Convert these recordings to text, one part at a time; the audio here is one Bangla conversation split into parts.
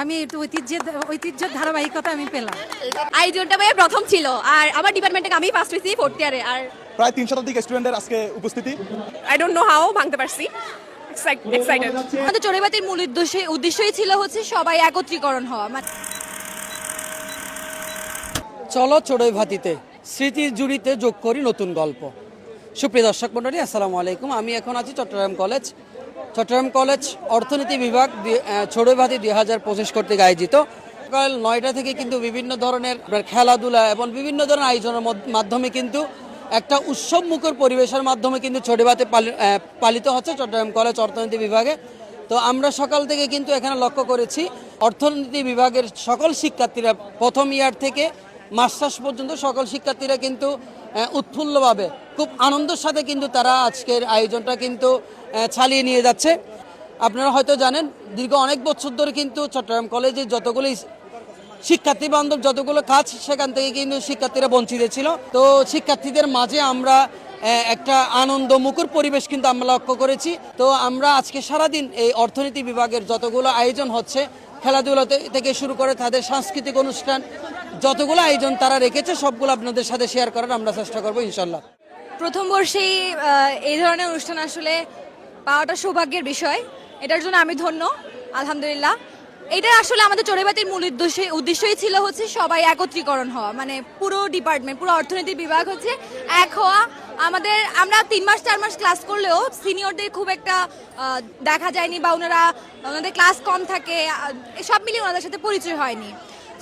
আমি একটু ঐতিহ্যের ঐতিহ্যের ধারাবাহিকতা আমি পেলাম। আয়োজনটা ভাইয়া প্রথম ছিল আর আমার ডিপার্টমেন্টে আমি ফার্স্ট হয়েছি ফোর্থ ইয়ারে আর প্রায় তিন শতাধিক স্টুডেন্টের আজকে উপস্থিতি। আই ডোন্ট নো হাউ ভাঙতে পারছি। এক্সাইটেড আমাদের চড়ুইবাতির মূল উদ্দেশ্য উদ্দেশ্যই ছিল হচ্ছে সবাই একত্রীকরণ হওয়া মানে চলো চড়ুই ভাতিতে স্মৃতির জুড়িতে যোগ করি নতুন গল্প। সুপ্রিয় দর্শক মণ্ডলী আসসালামু আলাইকুম। আমি এখন আছি চট্টগ্রাম কলেজ চট্টগ্রাম কলেজ অর্থনীতি বিভাগ চড়ুই ভাতি দুই হাজার পঁচিশ কর্তৃক আয়োজিত। সকাল নয়টা থেকে কিন্তু বিভিন্ন ধরনের খেলাধুলা এবং বিভিন্ন ধরনের আয়োজনের মাধ্যমে কিন্তু একটা উৎসব মুখর পরিবেশের মাধ্যমে কিন্তু আহ, পালিত হচ্ছে চট্টগ্রাম কলেজ অর্থনীতি বিভাগে। তো আমরা সকাল থেকে কিন্তু এখানে লক্ষ্য করেছি অর্থনীতি বিভাগের সকল শিক্ষার্থীরা প্রথম ইয়ার থেকে মাস্টার্স পর্যন্ত সকল শিক্ষার্থীরা কিন্তু উৎফুল্লভাবে খুব আনন্দের সাথে কিন্তু তারা আজকের আয়োজনটা কিন্তু চালিয়ে নিয়ে যাচ্ছে। আপনারা হয়তো জানেন, দীর্ঘ অনেক বছর ধরে কিন্তু চট্টগ্রাম কলেজে যতগুলি শিক্ষার্থী বান্ধব, যতগুলো কাজ সেখান থেকে কিন্তু শিক্ষার্থীরা বঞ্চিত ছিল। তো শিক্ষার্থীদের মাঝে আমরা একটা আনন্দ মুখর পরিবেশ কিন্তু আমরা লক্ষ্য করেছি। তো আমরা আজকে সারাদিন এই অর্থনীতি বিভাগের যতগুলো আয়োজন হচ্ছে, খেলাধুলা থেকে শুরু করে তাদের সাংস্কৃতিক অনুষ্ঠান, যতগুলো আয়োজন তারা রেখেছে, সবগুলো আপনাদের সাথে শেয়ার করার আমরা চেষ্টা করব ইনশাল্লাহ প্রথম বর্ষেই এই ধরনের অনুষ্ঠান আসলে পাওয়াটা সৌভাগ্যের বিষয়। এটার জন্য আমি ধন্য, আলহামদুলিল্লাহ। এটা আসলে আমাদের চড়ুইবাতির মূল উদ্দেশ্য, উদ্দেশ্যই ছিল হচ্ছে সবাই একত্রীকরণ হওয়া। মানে পুরো ডিপার্টমেন্ট পুরো অর্থনীতি বিভাগ হচ্ছে এক হওয়া। আমাদের, আমরা তিন মাস, চার মাস ক্লাস করলেও সিনিয়রদের খুব একটা দেখা যায়নি বা ওনারা, ওনাদের ক্লাস কম থাকে সব মিলিয়ে ওনাদের সাথে পরিচয় হয়নি।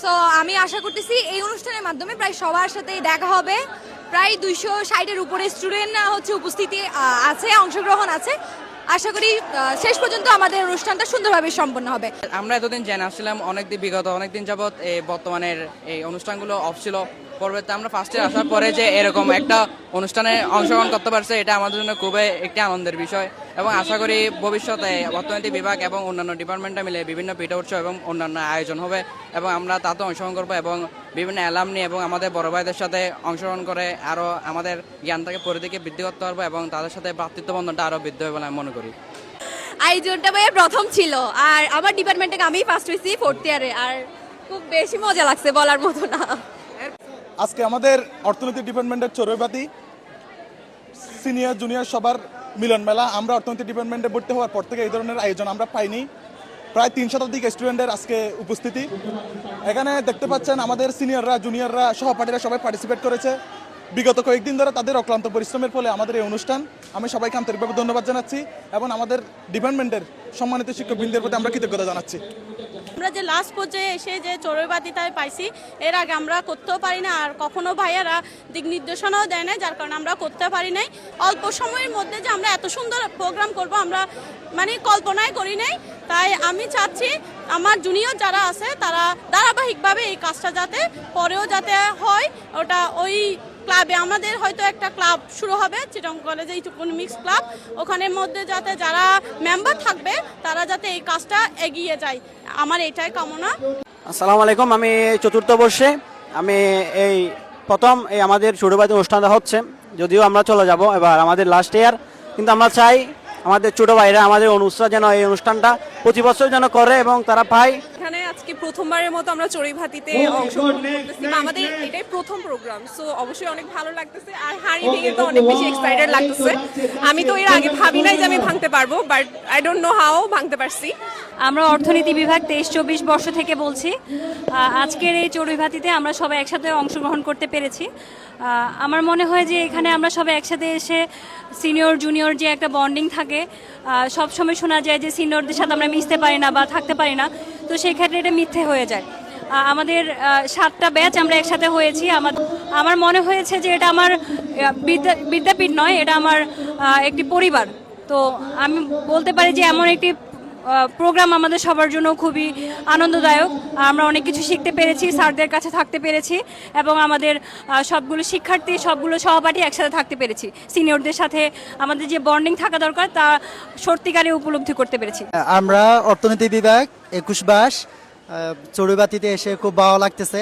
সো আমি আশা করতেছি এই অনুষ্ঠানের মাধ্যমে প্রায় সবার সাথে দেখা হবে। প্রায় দুইশো ষাটের উপরে স্টুডেন্টরা হচ্ছে উপস্থিতি আছে, অংশগ্রহণ আছে। আশা করি শেষ পর্যন্ত আমাদের অনুষ্ঠানটা সুন্দরভাবে সম্পন্ন হবে। আমরা এতদিন জেনে আসছিলাম, অনেকদিন বিগত, অনেকদিন যাবৎ এই বর্তমানের এই অনুষ্ঠানগুলো অফ ছিল। পরবর্তীতে আমরা ফার্স্ট আসার পরে যে এরকম একটা অনুষ্ঠানে অংশগ্রহণ করতে পারছে, এটা আমাদের জন্য খুবই একটি আনন্দের বিষয়। এবং আশা করি ভবিষ্যতে অর্থনীতি বিভাগ এবং অন্যান্য ডিপার্টমেন্টে মিলে বিভিন্ন পিঠা উৎসব এবং অন্যান্য আয়োজন হবে। এবং আমরা তাতে অংশগ্রহণ করব এবং বিভিন্ন অ্যালাম নিয়ে এবং আমাদের বড় ভাইদের সাথে অংশগ্রহণ করে আরও আমাদের জ্ঞানটাকে পরিধিকে বৃদ্ধি করতে পারব এবং তাদের সাথে ভ্রাতৃত্ব বন্ধনটা আরও বৃদ্ধি হবে বলে আমি মনে করি। আয়োজনটা ভাইয়া প্রথম ছিল আর আমার ডিপার্টমেন্টে আমি ফার্স্ট হয়েছি ফোর্থ ইয়ারে আর খুব বেশি মজা লাগছে বলার মতো না। আজকে আমাদের অর্থনীতি ডিপার্টমেন্টের চড়ুইবাতি সিনিয়র জুনিয়র সবার মিলন মেলা আমরা অর্থনীতি ডিপার্টমেন্টে ভর্তি হওয়ার পর থেকে এই ধরনের আয়োজন আমরা পাইনি। প্রায় তিন শতাধিক স্টুডেন্টের আজকে উপস্থিতি। এখানে দেখতে পাচ্ছেন আমাদের সিনিয়ররা জুনিয়ররা সহপাঠীরা সবাই পার্টিসিপেট করেছে। বিগত কয়েকদিন ধরে তাদের অক্লান্ত পরিশ্রমের ফলে আমাদের এই অনুষ্ঠান, আমি সবাইকে আন্তরিকভাবে ধন্যবাদ জানাচ্ছি এবং আমাদের ডিপার্টমেন্টের সম্মানিত শিক্ষকবৃন্দের প্রতি আমরা কৃতজ্ঞতা জানাচ্ছি। আমরা যে লাস্ট পর্যায়ে এসে যে চড়ুইবাতিটা পাইছি, এর আগে আমরা করতেও পারি না আর কখনো ভাইয়ারা দিক নির্দেশনাও দেয় না যার কারণে আমরা করতে পারি নাই। অল্প সময়ের মধ্যে যে আমরা এত সুন্দর প্রোগ্রাম করব, আমরা মানে কল্পনাই করি নাই। তাই আমি চাচ্ছি আমার জুনিয়র যারা আছে, তারা ধারাবাহিকভাবে এই কাজটা যাতে পরেও যাতে হয়, ওটা ওই ক্লাবে আমাদের হয়তো একটা ক্লাব শুরু হবে চিটং কলেজে ইকোনমিক্স ক্লাব ওখানের মধ্যে যাতে যারা মেম্বার থাকবে, তারা যাতে এই কাজটা এগিয়ে যায়। আমার এটাই কামনা। আসসালামু আলাইকুম, আমি চতুর্থ বর্ষে। আমি এই প্রথম এই আমাদের ছোটবাড়িতে অনুষ্ঠানটা হচ্ছে। যদিও আমরা চলে যাব এবার আমাদের লাস্ট ইয়ার কিন্তু আমরা চাই আমাদের ছোট ভাইরা, আমাদের অনুষ্ঠান যেন এই অনুষ্ঠানটা প্রতি বছর যেন করে এবং তারা পায়। আজকে প্রথমবারের মতো আমরা চড়ুইভাতিতে অংশগ্রহণ করতেছি। বা আমাদের এটাই প্রথম প্রোগ্রাম সো অবশ্যই অনেক ভালো লাগতেছে। আর হাঁড়ি ভেঙে তো অনেক বেশি এক্সাইটেড লাগতেছে। আমি তো এর আগে ভাবি নাই যে আমি ভাঙতে পারব but I don't know how ভাঙতে পারছি। আমরা অর্থনীতি বিভাগ তেইশ চব্বিশ বর্ষ থেকে বলছি। আজকের এই চড়ুইভাতিতে আমরা সবাই একসাথে অংশগ্রহণ করতে পেরেছি। আমার মনে হয় যে এখানে আমরা সবাই একসাথে এসে সিনিয়র জুনিয়র যে একটা বন্ডিং থাকে সবসময় শোনা যায় যে সিনিয়রদের সাথে আমরা মিশতে পারি না বা থাকতে পারি না। তো সেই ক্ষেত্রে এটা মিথ্যে হয়ে যায়। আমাদের সাতটা ব্যাচ আমরা একসাথে হয়েছি। আমার আমার মনে হয়েছে যে এটা আমার বিদ্যা, বিদ্যাপীঠ নয়, এটা আমার একটি পরিবার। তো আমি বলতে পারি যে এমন একটি প্রোগ্রাম আমাদের সবার জন্য খুবই আনন্দদায়ক। আমরা অনেক কিছু শিখতে পেরেছি, স্যারদের কাছে থাকতে পেরেছি এবং আমাদের সবগুলো শিক্ষার্থী, সবগুলো সহপাঠী একসাথে থাকতে পেরেছি। সিনিয়রদের সাথে আমাদের যে বন্ডিং থাকা দরকার, তা সত্যিকারে উপলব্ধি করতে পেরেছি। আমরা অর্থনীতি বিভাগ, একুশ বাস চড়ুইবাতিতে এসে খুব ভালো লাগতেছে।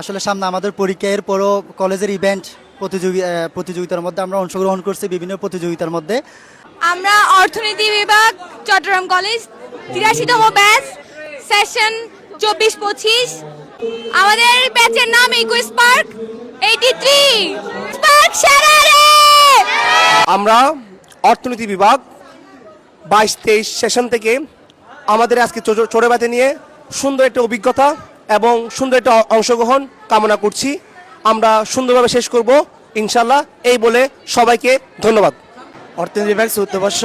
আসলে সামনে আমাদের পরীক্ষা এর পরও কলেজের ইভেন্ট প্রতিযোগী প্রতিযোগিতার মধ্যে আমরা অংশগ্রহণ করছি বিভিন্ন প্রতিযোগিতার মধ্যে। আমরা অর্থনীতি বিভাগ, চট্টগ্রাম কলেজ, তিরাশিতম ব্যাচ সেশন চব্বিশ পঁচিশ। আমাদের ব্যাচের নাম ইকুইস পার্ক এইটি থ্রি পার্ক আমরা অর্থনীতি বিভাগ বাইশ তেইশ সেশন থেকে আমাদের আজকে চোরেবাতে নিয়ে সুন্দর একটা অভিজ্ঞতা এবং সুন্দর একটা অংশগ্রহণ কামনা করছি। আমরা সুন্দরভাবে শেষ করব, ইনশাল্লাহ, এই বলে সবাইকে ধন্যবাদ। অর্থনীতি বিভাগ চতুর্থ বর্ষ।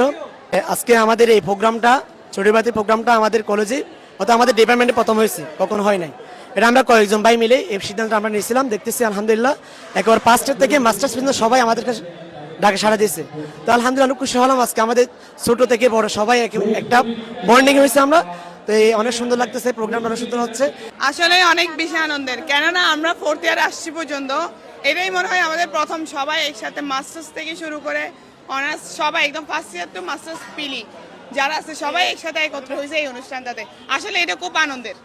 আজকে আমাদের এই প্রোগ্রামটা চড়ুইবাতি প্রোগ্রামটা আমাদের কলেজে অর্থাৎ আমাদের ডিপার্টমেন্টে প্রথম হয়েছে, কখনো হয় নাই। এটা আমরা কয়েকজন ভাই মিলে এই সিদ্ধান্ত আমরা নিয়েছিলাম, দেখতেছি, আলহামদুলিল্লাহ, একবার পাঁচটার থেকে মাস্টার্স পর্যন্ত সবাই আমাদের কাছে ডাকে সাড়া দিয়েছে। তো আলহামদুলিল্লাহ খুশি হলাম, আজকে আমাদের ছোট থেকে বড় সবাই এক- একটা বন্ডিং হয়েছে আমরা। তো এই অনেক সুন্দর লাগতেছে, প্রোগ্রামটা অনেক সুন্দর হচ্ছে। আসলে অনেক বেশি আনন্দের, কেননা আমরা ফোর্থ ইয়ার আসছি পর্যন্ত, এটাই মনে হয় আমাদের প্রথম সবাই একসাথে মাস্টার্স থেকে শুরু করে অনার্স, সবাই একদম ফার্স্ট ইয়ার টু মাস্টার্স পিলি যারা আছে সবাই একসাথে একত্র হয়েছে এই অনুষ্ঠানটাতে। আসলে এটা খুব আনন্দের।